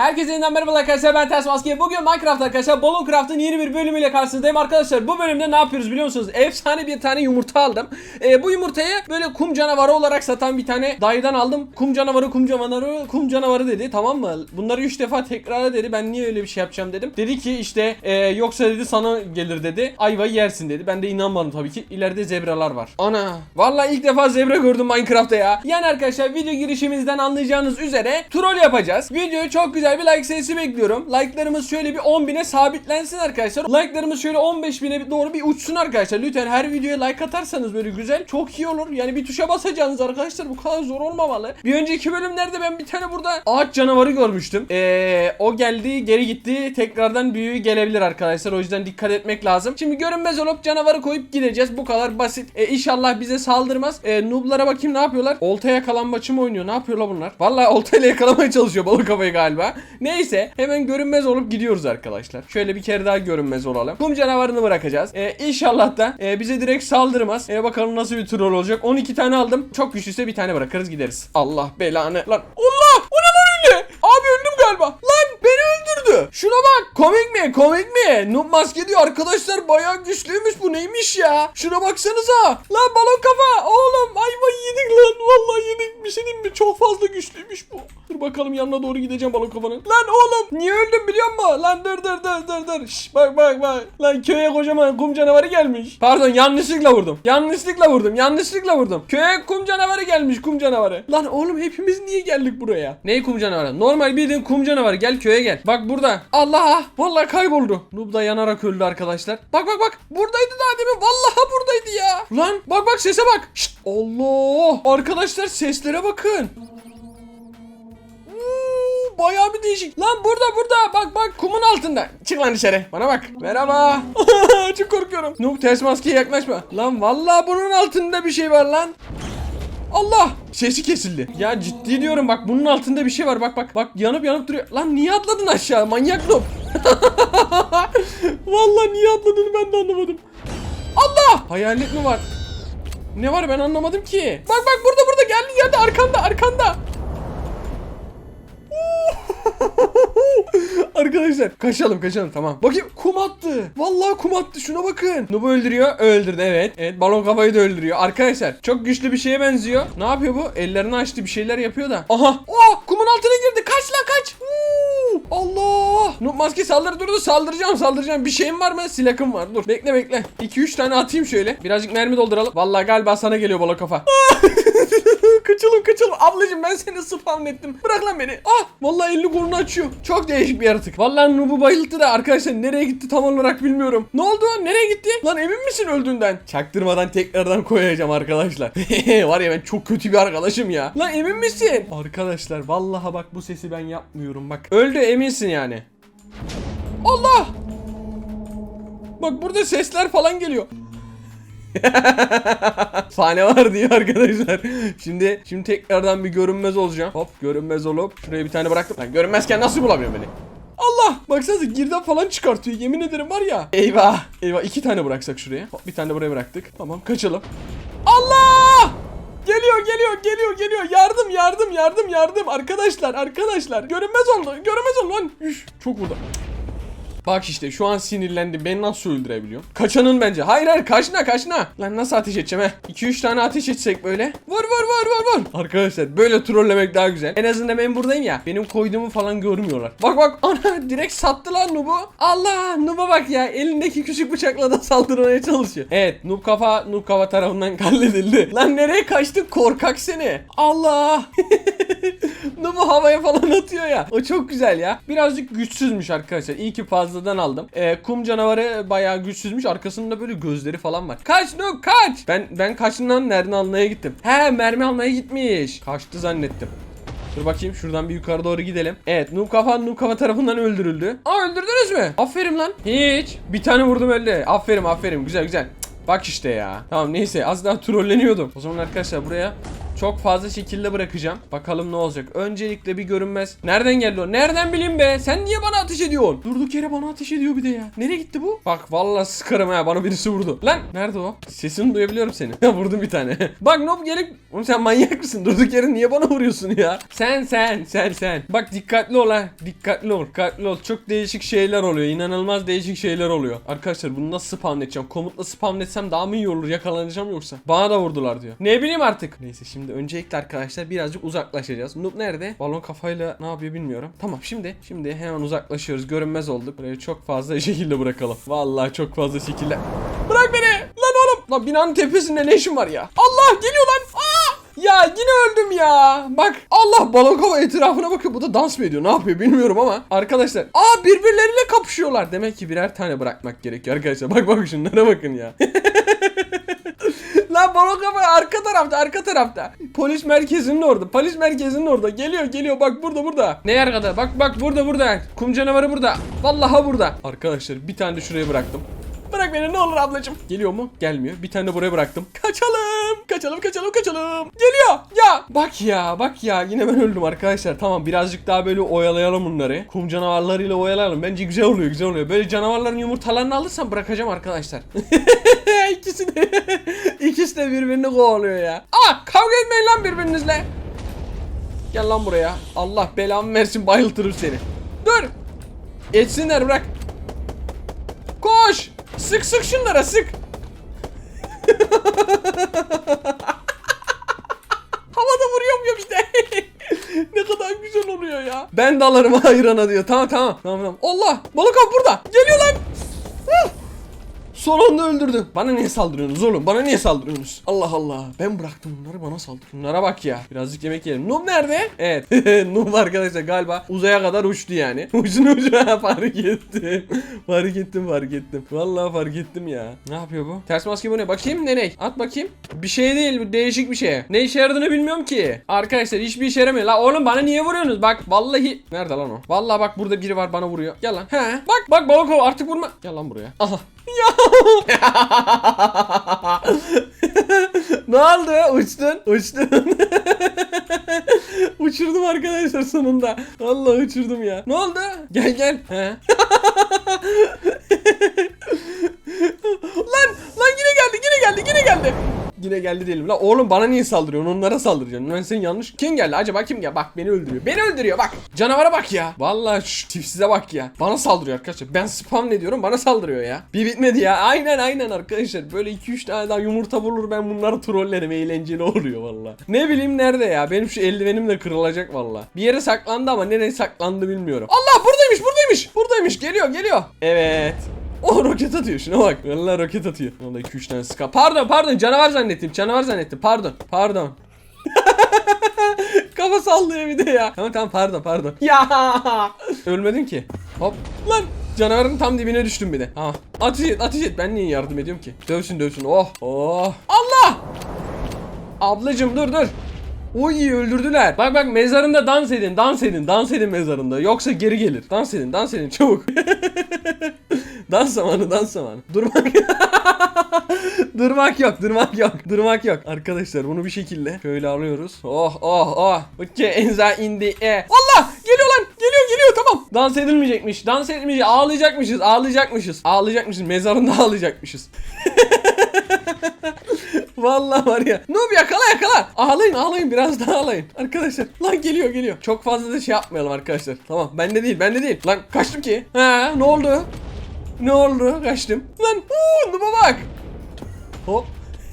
Herkese yeniden merhaba arkadaşlar ben Ters Maske. Bugün Minecraft arkadaşlar Balloon Craft'ın yeni bir bölümüyle karşınızdayım arkadaşlar. Bu bölümde ne yapıyoruz biliyor musunuz? Efsane bir tane yumurta aldım. Ee, bu yumurtayı böyle kum canavarı olarak satan bir tane dayıdan aldım. Kum canavarı, kum canavarı, kum canavarı dedi tamam mı? Bunları 3 defa tekrarla dedi. Ben niye öyle bir şey yapacağım dedim. Dedi ki işte e, yoksa dedi sana gelir dedi. Ayvayı yersin dedi. Ben de inanmadım tabii ki. İleride zebralar var. Ana. Vallahi ilk defa zebra gördüm Minecraft'ta ya. Yani arkadaşlar video girişimizden anlayacağınız üzere troll yapacağız. Videoyu çok güzel bir like sayısı bekliyorum. Like'larımız şöyle bir 10 bine sabitlensin arkadaşlar. Like'larımız şöyle 15 bine doğru bir uçsun arkadaşlar. Lütfen her videoya like atarsanız böyle güzel çok iyi olur. Yani bir tuşa basacaksınız arkadaşlar. Bu kadar zor olmamalı. Bir önceki bölümlerde ben bir tane burada ağaç canavarı görmüştüm. Ee, o geldi geri gitti. Tekrardan büyüğü gelebilir arkadaşlar. O yüzden dikkat etmek lazım. Şimdi görünmez olup canavarı koyup gideceğiz. Bu kadar basit. E, inşallah bize saldırmaz. E, noob'lara bakayım ne yapıyorlar? Olta yakalanmaçı mı oynuyor? Ne yapıyorlar bunlar? Vallahi oltayla yakalamaya çalışıyor balık kafayı galiba. Neyse hemen görünmez olup gidiyoruz arkadaşlar. Şöyle bir kere daha görünmez olalım. Kum canavarını bırakacağız. E, inşallah da e, bize direkt saldırmaz. E, bakalım nasıl bir troll olacak. 12 tane aldım. Çok güçlüyse bir tane bırakırız gideriz. Allah belanı. Lan Allah! O ne lan öyle? Abi öldüm galiba. Öldürdü. Şuna bak. Komik mi? Komik mi? Noob maske diyor arkadaşlar bayağı güçlüymüş bu neymiş ya? Şuna baksanıza. Lan balon kafa. Oğlum ayvayı yedik lan. Vallahi yedik. Bir şey diyeyim mi? Çok fazla güçlüymüş bu. Dur bakalım yanına doğru gideceğim balon kafanın. Lan oğlum niye öldüm biliyor musun? Lan dur dur dur dur dur. Şş, bak bak bak. Lan köye kocaman kum canavarı gelmiş. Pardon yanlışlıkla vurdum. Yanlışlıkla vurdum. Yanlışlıkla vurdum. Köye kum canavarı gelmiş kum canavarı. Lan oğlum hepimiz niye geldik buraya? Ne kum canavarı? Normal bildiğin kum canavarı. Gel köye gel. Bak burada. Allah! Vallahi kayboldu. Noob da yanarak öldü arkadaşlar. Bak bak bak. Buradaydı daha demin. Vallahi buradaydı ya. Lan bak bak sese bak. Şşt. Allah! Arkadaşlar seslere bakın. Bayağı bir değişik. Lan burada burada bak bak kumun altında. Çık lan dışarı. Bana bak. Merhaba. Çok korkuyorum. Noob ters maskeye yaklaşma. Lan vallahi bunun altında bir şey var lan. Allah! Sesi kesildi. Ya ciddi diyorum bak bunun altında bir şey var bak bak. Bak yanıp yanıp duruyor. Lan niye atladın aşağı manyak noob? Vallahi niye atladığını ben de anlamadım. Allah! Hayalet mi var? Ne var ben anlamadım ki. Bak bak burada burada geldi geldi arkanda arkanda. Arkadaşlar kaçalım kaçalım tamam. Bakayım kum attı. Vallahi kum attı şuna bakın. Nubu öldürüyor. Öldürdü evet. Evet balon kafayı da öldürüyor. Arkadaşlar çok güçlü bir şeye benziyor. Ne yapıyor bu? Ellerini açtı bir şeyler yapıyor da. Aha. Oh kumun altına girdi. Kaç lan kaç. Allah. Noob maske saldır durdu saldıracağım saldıracağım. Bir şeyim var mı? Silahım var. Dur bekle bekle. 2-3 tane atayım şöyle. Birazcık mermi dolduralım. Vallahi galiba sana geliyor balon kafa. kaçalım kaçalım. Ablacım ben seni spam ettim. Bırak lan beni. Ah vallahi elini kolunu açıyor. Çok değişik bir yaratık. Vallahi Nub'u bayılttı da arkadaşlar nereye gitti tam olarak bilmiyorum. Ne oldu? Nereye gitti? Lan emin misin öldüğünden? Çaktırmadan tekrardan koyacağım arkadaşlar. Var ya ben çok kötü bir arkadaşım ya. Lan emin misin? Arkadaşlar vallahi bak bu sesi ben yapmıyorum bak. Öldü eminsin yani. Allah! Bak burada sesler falan geliyor. Fane var diyor arkadaşlar. Şimdi şimdi tekrardan bir görünmez olacağım. Hop görünmez olup şuraya bir tane bıraktım. Lan görünmezken nasıl bulamıyor beni? Allah! Baksanıza girdap falan çıkartıyor. Yemin ederim var ya. Eyvah! Eyvah iki tane bıraksak şuraya. Hop bir tane buraya bıraktık. Tamam kaçalım. Allah! Geliyor geliyor geliyor geliyor. Yardım yardım yardım yardım. Arkadaşlar arkadaşlar. Görünmez oldu. Görünmez oldu lan. Üş, çok vurdu. Bak işte şu an sinirlendim. Beni nasıl öldürebiliyor? Kaçanın bence. Hayır hayır kaçna kaçna. Lan nasıl ateş edeceğim he? 2-3 tane ateş etsek böyle. Vur vur vur vur vur. Arkadaşlar böyle trollemek daha güzel. En azından ben buradayım ya. Benim koyduğumu falan görmüyorlar. Bak bak ana direkt sattı lan Nub'u. Allah Nub'a bak ya. Elindeki küçük bıçakla da saldırmaya çalışıyor. Evet Nub kafa Nub kafa tarafından halledildi. Lan nereye kaçtık korkak seni. Allah. Nub'u havaya falan atıyor ya. O çok güzel ya. Birazcık güçsüzmüş arkadaşlar. İyi ki fazladan aldım. Ee, kum canavarı bayağı güçsüzmüş. Arkasında böyle gözleri falan var. Kaç Nub kaç. Ben ben kaçından nereden almaya gittim. He mermi almaya gitmiş. Kaçtı zannettim. Dur bakayım şuradan bir yukarı doğru gidelim. Evet Noob Kafa Noob Kafa tarafından öldürüldü. Aa öldürdünüz mü? Aferin lan. Hiç. Bir tane vurdum öyle. Aferin aferin güzel güzel. Cık, Bak işte ya. Tamam neyse az daha trolleniyordum. O zaman arkadaşlar buraya Çok fazla şekilde bırakacağım. Bakalım ne olacak. Öncelikle bir görünmez. Nereden geldi o? Nereden bileyim be? Sen niye bana ateş ediyorsun? Durduk yere bana ateş ediyor bir de ya. Nereye gitti bu? Bak vallahi sıkarım ha. Bana birisi vurdu. Lan nerede o? Sesini duyabiliyorum seni. Vurdum bir tane. Bak Nob gerek... Oğlum sen manyak mısın? Durduk yere niye bana vuruyorsun ya? Sen sen sen sen. Bak dikkatli ol ha. Dikkatli ol. Dikkatli ol. Çok değişik şeyler oluyor. İnanılmaz değişik şeyler oluyor. Arkadaşlar bunu nasıl spamletsem? Komutla spamletsem daha mı iyi olur? Yakalanacağım yoksa. Bana da vurdular diyor. Ne bileyim artık. Neyse şimdi öncelikle arkadaşlar birazcık uzaklaşacağız. Noob nerede? Balon kafayla ne yapıyor bilmiyorum. Tamam şimdi şimdi hemen uzaklaşıyoruz. Görünmez olduk. Burayı çok fazla şekilde bırakalım. Vallahi çok fazla şekilde. Bırak beni. Lan oğlum. Lan binanın tepesinde ne işin var ya? Allah geliyor lan. Aa! Ya yine öldüm ya. Bak Allah balon kafa etrafına bakıyor. Bu da dans mı ediyor? Ne yapıyor bilmiyorum ama. Arkadaşlar. Aa birbirleriyle kapışıyorlar. Demek ki birer tane bırakmak gerekiyor arkadaşlar. Bak bak şunlara bakın ya. Lan balon kafa arka tarafta arka tarafta. Polis merkezinin orada. Polis merkezinin orada. Geliyor geliyor bak burada burada. Ne arkada? Bak bak burada burada. Kum canavarı burada. Vallahi burada. Arkadaşlar bir tane de şuraya bıraktım. Bırak beni ne olur ablacım. Geliyor mu? Gelmiyor. Bir tane de buraya bıraktım. Kaçalım. Kaçalım kaçalım kaçalım. Geliyor. Ya. Bak ya bak ya. Yine ben öldüm arkadaşlar. Tamam birazcık daha böyle oyalayalım bunları. Kum canavarlarıyla oyalayalım. Bence güzel oluyor güzel oluyor. Böyle canavarların yumurtalarını alırsam bırakacağım arkadaşlar. İkisi de ikisi de birbirini kovalıyor ya. Aa kavga etmeyin lan birbirinizle. Gel lan buraya. Allah belamı versin bayıltırım seni. Dur. Etsinler bırak. Koş. Sık sık şunlara sık. Havada vuruyorum ya de. ne kadar güzel oluyor ya. Ben dalarım hayrana diyor. Tamam tamam. Tamam tamam. Allah. Balık av burada. Geliyor lan. Son anda öldürdü. Bana niye saldırıyorsunuz oğlum? Bana niye saldırıyorsunuz? Allah Allah. Ben bıraktım bunları bana saldır. Bunlara bak ya. Birazcık yemek yiyelim. Noob nerede? Evet. Noob arkadaşlar galiba uzaya kadar uçtu yani. Uçun ucuna fark ettim. fark ettim fark ettim. Vallahi fark ettim ya. Ne yapıyor bu? Ters maske bu ne? Bakayım ne ne? At bakayım. Bir şey değil bu değişik bir şey. Ne işe yaradığını bilmiyorum ki. Arkadaşlar hiçbir işe yaramıyor. La oğlum bana niye vuruyorsunuz? Bak vallahi. Nerede lan o? Vallahi bak burada biri var bana vuruyor. Gel lan. He. Bak bak balık o artık vurma. Gel lan buraya. Aha. Ne oldu? Uçtun. Uçtun. Uçurdum arkadaşlar sonunda. Vallahi uçurdum ya. Ne oldu? Gel gel. Lan lan yine geldi yine geldi yine geldi. Yine geldi diyelim. La oğlum bana niye saldırıyorsun? Onlara saldıracaksın. Ben sen yanlış. Kim geldi? Acaba kim geldi? Bak beni öldürüyor. Beni öldürüyor bak. Canavara bak ya. Vallahi şu tipsize bak ya. Bana saldırıyor arkadaşlar. Ben spam ne diyorum? Bana saldırıyor ya. Bir bitmedi ya. Aynen aynen arkadaşlar. Böyle 2-3 tane daha yumurta bulur ben bunları trollerim. Eğlenceli oluyor valla. Ne bileyim nerede ya. Benim şu eldivenim de kırılacak valla. Bir yere saklandı ama nereye saklandı bilmiyorum. Allah buradaymış buradaymış. Buradaymış. Geliyor geliyor. Evet. O roket atıyor şuna bak. Vallahi roket atıyor. Vallahi 2-3 tane ska. Pardon pardon canavar zannettim. Canavar zannettim. Pardon. Pardon. Kafa sallıyor bir de ya. Tamam tamam pardon pardon. Ya ölmedin ki. Hop. Lan canavarın tam dibine düştüm bir de. Ha. Ateş et ateş et. Ben niye yardım ediyorum ki? Dövsün dövsün. Oh. Oh. Allah. Ablacım dur dur. Uy öldürdüler. Bak bak mezarında dans edin, dans edin, dans edin mezarında. Yoksa geri gelir. Dans edin, dans edin çabuk. dans zamanı, dans zamanı. Durmak. durmak yok, durmak yok, durmak yok. Arkadaşlar bunu bir şekilde şöyle alıyoruz. Oh oh oh. Uçça enza indi e. Allah! Geliyor lan. Geliyor geliyor tamam. Dans edilmeyecekmiş. Dans edilmeyecek. Ağlayacakmışız. Ağlayacakmışız. Ağlayacakmışız. Mezarında ağlayacakmışız. Vallahi var ya. Noob yakala yakala. Ağlayın ağlayın biraz daha ağlayın. Arkadaşlar lan geliyor geliyor. Çok fazla da şey yapmayalım arkadaşlar. Tamam bende değil bende değil. Lan kaçtım ki. Ha ne oldu? Ne oldu? Kaçtım. Lan uuu Noob'a bak. Hop.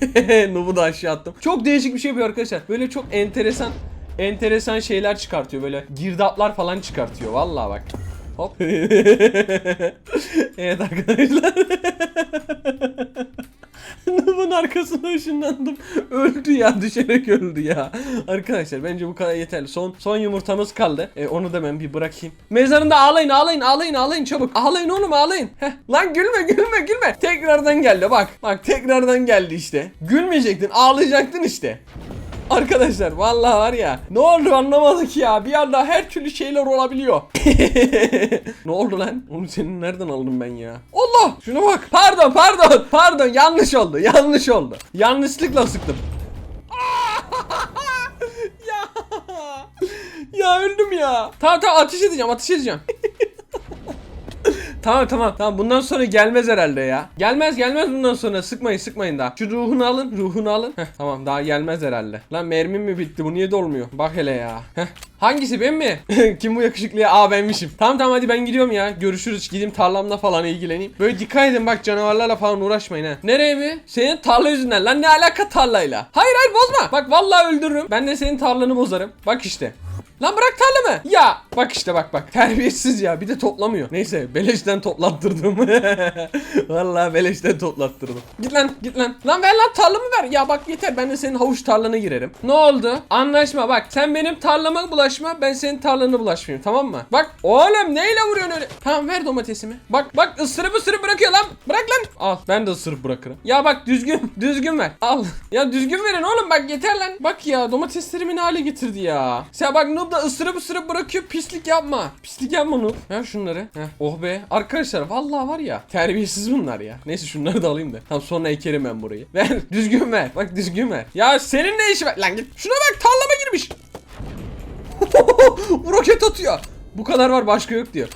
Noob'u da aşağı attım. Çok değişik bir şey yapıyor arkadaşlar. Böyle çok enteresan enteresan şeyler çıkartıyor böyle girdaplar falan çıkartıyor vallahi bak. Hop. evet arkadaşlar. Noob'un arkasına ışınlandım. Öldü ya düşerek öldü ya. Arkadaşlar bence bu kadar yeterli. Son son yumurtamız kaldı. E, onu da ben bir bırakayım. Mezarında ağlayın ağlayın ağlayın ağlayın çabuk. Ağlayın oğlum ağlayın. Heh. Lan gülme gülme gülme. Tekrardan geldi bak. Bak tekrardan geldi işte. Gülmeyecektin ağlayacaktın işte. Arkadaşlar vallahi var ya. Ne oldu anlamadık ya. Bir anda her türlü şeyler olabiliyor. ne oldu lan? Onu senin nereden aldım ben ya? Allah! Şuna bak. Pardon pardon. Pardon yanlış oldu. Yanlış oldu. Yanlışlıkla sıktım. ya. ya öldüm ya. Tamam tamam ateş edeceğim ateş edeceğim. Tamam tamam tamam bundan sonra gelmez herhalde ya. Gelmez gelmez bundan sonra sıkmayın sıkmayın daha. Şu ruhunu alın ruhunu alın. Heh, tamam daha gelmez herhalde. Lan mermim mi bitti bu niye dolmuyor? Bak hele ya. Heh. Hangisi ben mi? Kim bu yakışıklıya? Aa benmişim. Tamam tamam hadi ben gidiyorum ya. Görüşürüz. Gideyim tarlamla falan ilgileneyim. Böyle dikkat edin bak canavarlarla falan uğraşmayın ha. Nereye mi? Senin tarla yüzünden. Lan ne alaka tarlayla? Hayır hayır bozma. Bak vallahi öldürürüm. Ben de senin tarlanı bozarım. Bak işte. Lan bırak tarlamı. Ya bak işte bak bak. Terbiyesiz ya. Bir de toplamıyor. Neyse beleşten toplattırdım. Vallahi beleşten toplattırdım. Git lan git lan. Lan ver lan tarlamı ver. Ya bak yeter ben de senin havuç tarlana girerim. Ne oldu? Anlaşma bak. Sen benim tarlama bulaşma. Ben senin tarlana bulaşmayayım tamam mı? Bak oğlum neyle vuruyorsun öyle? Tamam ver domatesimi. Bak bak ısırıp ısırıp bırakıyor lan. Bırak lan. Al ben de ısırıp bırakırım. Ya bak düzgün düzgün ver. Al. Ya düzgün verin oğlum bak yeter lan. Bak ya domateslerimi ne hale getirdi ya. Sen bak Noob da ısırıp ısırıp bırakıyor. Pislik yapma. Pislik yapma Noob. Ver şunları. Heh. Oh be. Arkadaşlar vallahi var ya. Terbiyesiz bunlar ya. Neyse şunları da alayım da. Tam sonra ekerim ben burayı. Ver. Düzgün ver. Bak düzgün ver. Ya senin ne işi var? Lan git. Şuna bak tarlama girmiş. Roket atıyor. Bu kadar var başka yok diyor.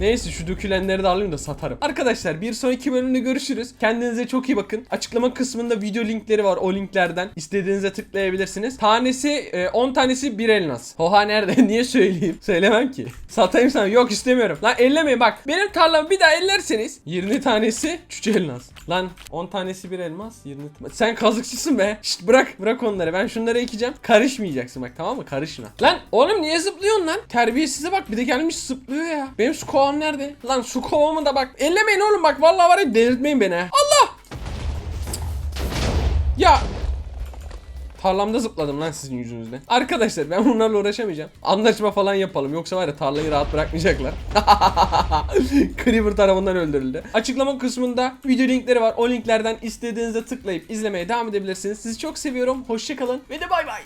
Neyse şu dökülenleri de alayım da satarım. Arkadaşlar bir sonraki bölümde görüşürüz. Kendinize çok iyi bakın. Açıklama kısmında video linkleri var. O linklerden istediğinize tıklayabilirsiniz. Tanesi e, 10 tanesi bir elmas. Oha nerede? Niye söyleyeyim? Söylemem ki. Satayım sana. Yok istemiyorum. Lan ellemeyin bak. Benim tarlamı bir daha ellerseniz 20 tanesi çüçe elmas. Lan 10 tanesi bir elmas 20 ta- Sen kazıkçısın be. Şşt bırak bırak onları. Ben şunları ekeceğim. Karışmayacaksın bak tamam mı? Karışma. Lan oğlum niye zıplıyorsun lan? Terbiyesize bak bir de gelmiş zıplıyor ya. Benim su kovam nerede? Lan su kovamı da bak. Ellemeyin oğlum bak. Vallahi var ya delirtmeyin beni. Allah! Ya Tarlamda zıpladım lan sizin yüzünüzden. Arkadaşlar ben bunlarla uğraşamayacağım. Anlaşma falan yapalım. Yoksa var ya tarlayı rahat bırakmayacaklar. Creeper tarafından öldürüldü. Açıklama kısmında video linkleri var. O linklerden istediğinizde tıklayıp izlemeye devam edebilirsiniz. Sizi çok seviyorum. Hoşçakalın ve de bay bay.